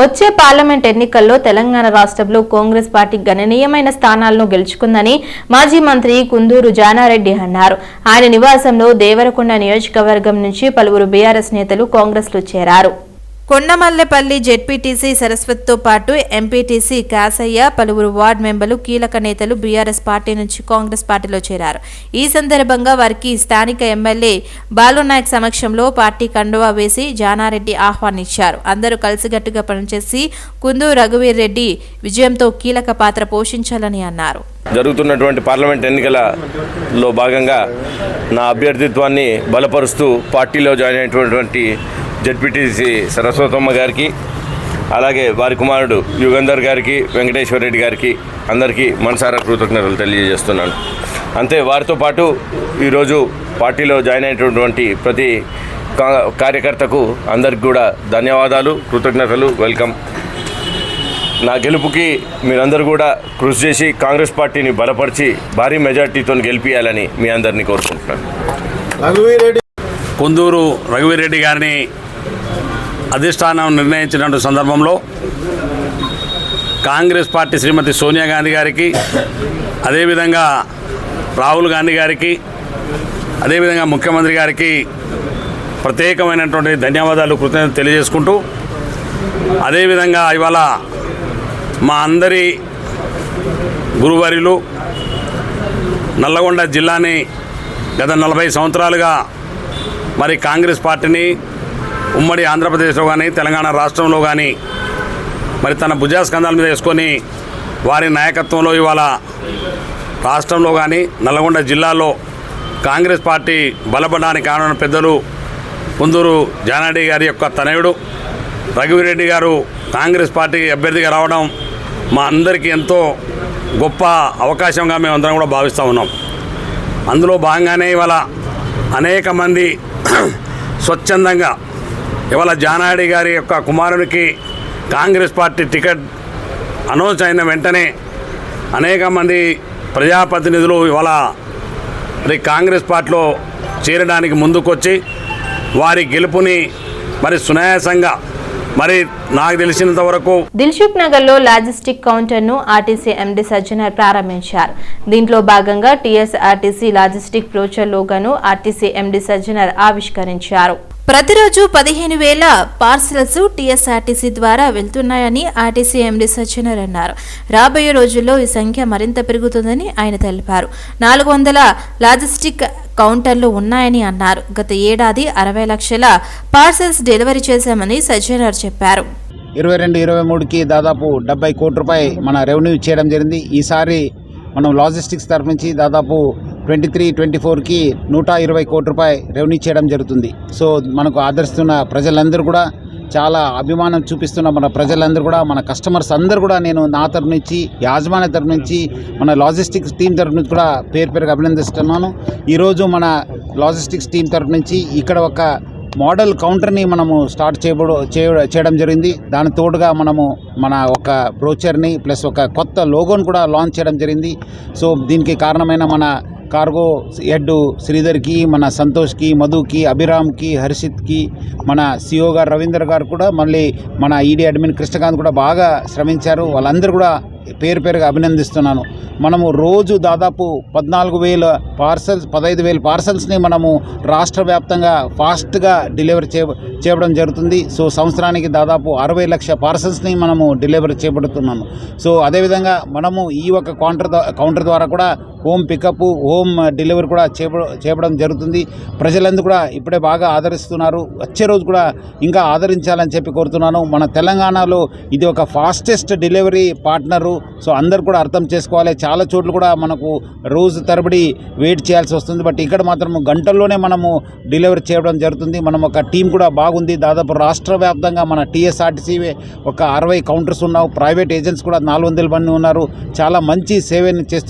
వచ్చే పార్లమెంట్ ఎన్నికల్లో తెలంగాణ రాష్ట్రంలో కాంగ్రెస్ పార్టీ గణనీయమైన స్థానాలను గెలుచుకుందని మాజీ మంత్రి కుందూరు జానారెడ్డి అన్నారు. ఆయన నివాసంలో దేవరకొండ నియోజకవర్గం నుంచి పలువురు బీఆర్ఎస్ నేతలు కాంగ్రెస్లో చేరారు. కొండమల్లెపల్లి జెడ్పీటీసీ సరస్వతితో పాటు ఎంపీటీసీ కాసయ్య పలువురు వార్డు మెంబర్లు కీలక నేతలు బీఆర్ఎస్ పార్టీ నుంచి కాంగ్రెస్ పార్టీలో చేరారు. ఈ సందర్భంగా వారికి స్థానిక ఎమ్మెల్యే బాలునాయక్ సమక్షంలో పార్టీ కండువా వేసి జానారెడ్డి ఆహ్వానించారు. అందరూ కలిసిగట్టుగా పనిచేసి కుందు రఘువీర్ రెడ్డి విజయంతో కీలక పాత్ర పోషించాలని అన్నారు. జరుగుతున్నటువంటి పార్లమెంట్ ఎన్నికలలో భాగంగా నా అభ్యర్థిత్వాన్ని బలపరుస్తూ పార్టీలో జాయిన్ అయినటువంటి జడ్పీటీసీ సరస్వతమ్మ గారికి అలాగే వారి కుమారుడు యుగంధర్ గారికి వెంకటేశ్వర రెడ్డి గారికి అందరికీ మనసారా కృతజ్ఞతలు తెలియజేస్తున్నాను. అంతే వారితో పాటు ఈరోజు పార్టీలో జాయిన్ అయినటువంటి ప్రతి కార్యకర్తకు అందరికి కూడా ధన్యవాదాలు కృతజ్ఞతలు వెల్కమ్. నా గెలుపుకి మీరందరూ కూడా కృషి చేసి కాంగ్రెస్ పార్టీని బలపరిచి భారీ మెజార్టీతో గెలిపించాలని మీ అందరినీ కోరుకుంటున్నాను. కుందూరు రఘువీరెడ్డి గారిని అధిష్టానం నిర్ణయించినటువంటి సందర్భంలో కాంగ్రెస్ పార్టీ శ్రీమతి సోనియా గాంధీ గారికి అదేవిధంగా రాహుల్ గాంధీ గారికి అదేవిధంగా ముఖ్యమంత్రి గారికి ప్రత్యేకమైనటువంటి ధన్యవాదాలు కృతజ్ఞత తెలియజేసుకుంటూ అదేవిధంగా ఇవాళ మా అందరి గురువారిలు నల్లగొండ జిల్లాని గత నలభై సంవత్సరాలుగా మరి కాంగ్రెస్ పార్టీని ఉమ్మడి ఆంధ్రప్రదేశ్లో కానీ తెలంగాణ రాష్ట్రంలో కానీ మరి తన భుజాస్కంధాల మీద వేసుకొని వారి నాయకత్వంలో ఇవాళ రాష్ట్రంలో కానీ నల్గొండ జిల్లాలో కాంగ్రెస్ పార్టీ బలపడడానికి కానున్న పెద్దలు కుందూరు జానాడి గారి యొక్క తనయుడు రఘువీరెడ్డి గారు కాంగ్రెస్ పార్టీకి అభ్యర్థిగా రావడం మా అందరికీ ఎంతో గొప్ప అవకాశంగా మేము అందరం కూడా భావిస్తూ ఉన్నాం. అందులో భాగంగానే ఇవాళ అనేక మంది స్వచ్ఛందంగా ఇవాళ జానాడి గారి యొక్క కుమారునికి కాంగ్రెస్ పార్టీ టికెట్ అనౌన్స్ అయిన వెంటనే అనేక మంది ప్రజాప్రతినిధులు ఇవాళ మరి కాంగ్రెస్ పార్టీలో చేరడానికి ముందుకొచ్చి వారి గెలుపుని మరి సునాయాసంగా మరి నాకు తెలిసినంత వరకు దిల్సుఖ్ నగర్లో లాజిస్టిక్ కౌంటర్ను ఆర్టీసీ ఎండి సజ్జనర్ ప్రారంభించారు. దీంట్లో భాగంగా టీఎస్ఆర్టీసీ లాజిస్టిక్ ఫ్లోచర్ లోగాను ఆర్టీసీ ఎండి సజ్జనర్ ఆవిష్కరించారు. ప్రతిరోజు పదిహేను వేల పార్సల్స్ టీఎస్ఆర్టీసీ ద్వారా వెళ్తున్నాయని ఆర్టీసీ ఎండీ సజ్జనర్ అన్నారు. రాబోయే రోజుల్లో ఈ సంఖ్య మరింత పెరుగుతుందని ఆయన తెలిపారు. నాలుగు వందల లాజిస్టిక్ కౌంటర్లు ఉన్నాయని అన్నారు. గత ఏడాది అరవై లక్షల పార్సల్స్ డెలివరీ చేశామని సజ్జనర్ చెప్పారు. ఇరవై రెండు ఇరవై మూడుకి దాదాపు డెబ్బై కోట్ల రూపాయలు మన రెవెన్యూ చేయడం జరిగింది. ఈసారి మనం లాజిస్టిక్స్ తరఫు నుంచి దాదాపు ట్వంటీ త్రీ ట్వంటీ ఫోర్కి నూట ఇరవై కోట్ల రూపాయి రెవెన్యూ చేయడం జరుగుతుంది. సో మనకు ఆదరిస్తున్న ప్రజలందరూ కూడా చాలా అభిమానం చూపిస్తున్న మన ప్రజలందరూ కూడా మన కస్టమర్స్ అందరూ కూడా నేను నా తరఫు నుంచి యాజమాన్య తరఫు నుంచి మన లాజిస్టిక్స్ టీం తరఫు నుంచి కూడా పేరు పేరుగా అభినందిస్తున్నాను. ఈరోజు మన లాజిస్టిక్స్ టీం తరఫు నుంచి ఇక్కడ ఒక మోడల్ కౌంటర్ని మనము స్టార్ట్ చేయబడు చేయడం జరిగింది. దాని తోడుగా మనము మన ఒక బ్రోచర్ని ప్లస్ ఒక కొత్త లోగోని కూడా లాంచ్ చేయడం జరిగింది. సో దీనికి కారణమైన మన కార్గో హెడ్ శ్రీధర్కి మన సంతోష్కి మధుకి అభిరామ్కి హర్షిత్కి మన సిఓ గారు రవీందర్ గారు కూడా మళ్ళీ మన ఈడీ అడ్మిన్ కృష్ణకాంత్ కూడా బాగా శ్రమించారు. వాళ్ళందరూ కూడా పేరు పేరుగా అభినందిస్తున్నాను. మనము రోజు దాదాపు పద్నాలుగు వేల పార్సల్స్ పదహైదు వేల పార్సల్స్ని మనము రాష్ట్ర వ్యాప్తంగా ఫాస్ట్గా డెలివరీ చే చేయడం జరుగుతుంది. సో సంవత్సరానికి దాదాపు అరవై లక్ష పార్సల్స్ని మనము డెలివరీ చేయబడుతున్నాము సో అదేవిధంగా మనము ఈ ఒక కౌంటర్ కౌంటర్ ద్వారా కూడా హోమ్ పికప్ హోమ్ డెలివరీ కూడా చేప చేయడం జరుగుతుంది. ప్రజలందరూ కూడా ఇప్పుడే బాగా ఆదరిస్తున్నారు. వచ్చే రోజు కూడా ఇంకా ఆదరించాలని చెప్పి కోరుతున్నాను. మన తెలంగాణలో ఇది ఒక ఫాస్టెస్ట్ డెలివరీ పార్ట్నరు. సో అందరు కూడా అర్థం చేసుకోవాలి. చాలా చోట్ల కూడా మనకు రోజు తరబడి వెయిట్ చేయాల్సి వస్తుంది. బట్ ఇక్కడ మాత్రం గంటల్లోనే మనము డెలివరీ చేయడం జరుగుతుంది. మనం ఒక టీం కూడా బాగుంది. దాదాపు రాష్ట్ర వ్యాప్తంగా మన టీఎస్ఆర్టీసీ ఒక అరవై కౌంటర్స్ ఉన్నావు ప్రైవేట్ ఏజెంట్స్ కూడా నాలుగు వందల మంది ఉన్నారు. చాలా మంచి సేవని చేస్తున్నారు.